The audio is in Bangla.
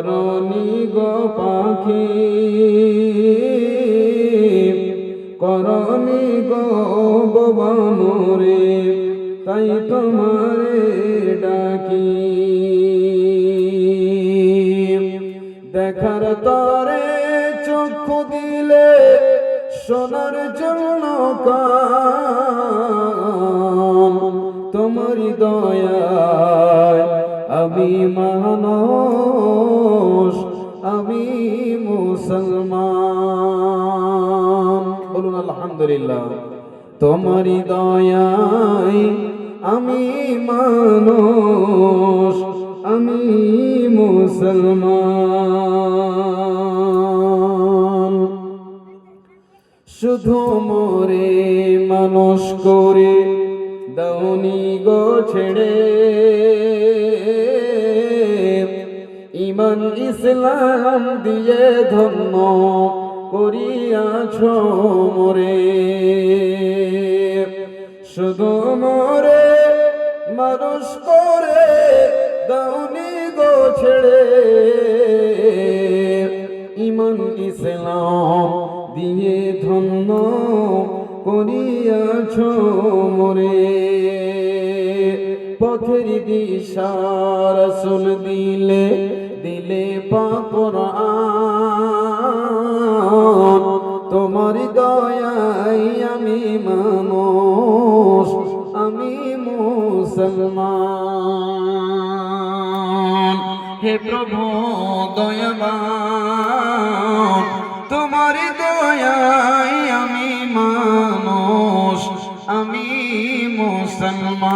করনি গো পাখি করনি গো বাবা মোরে, তাই তোমারে ডাকি। দেখার তরে চক্ষু দিলে সোনার জন্য তোমারি দয়ায় আমি আমি মুসলমান। বলুন, আলহামদুলিল্লাহ। তোমারি দয়ায় আমি মানুষ, আমি মুসলমান। শুধু মোরে মানুষ করে দৌনি গো ছেড়ে। ইমান ইসলাম দিয়ে ধন্য করিয়াছ মোরে। শুধু মোরে, মানুষ করে দৌনি গো ছেড়ে। ইমান ইসলাম দিয়ে ধন্য করিয়াছ মোরে। পথের দিশার সুন দিলে দিলে পাপর তোমার দয়াই আমি মানুষ, আমি মুসলমান। হে প্রভু দয়াবান, তোমার মানুষ আমি মুসলমান।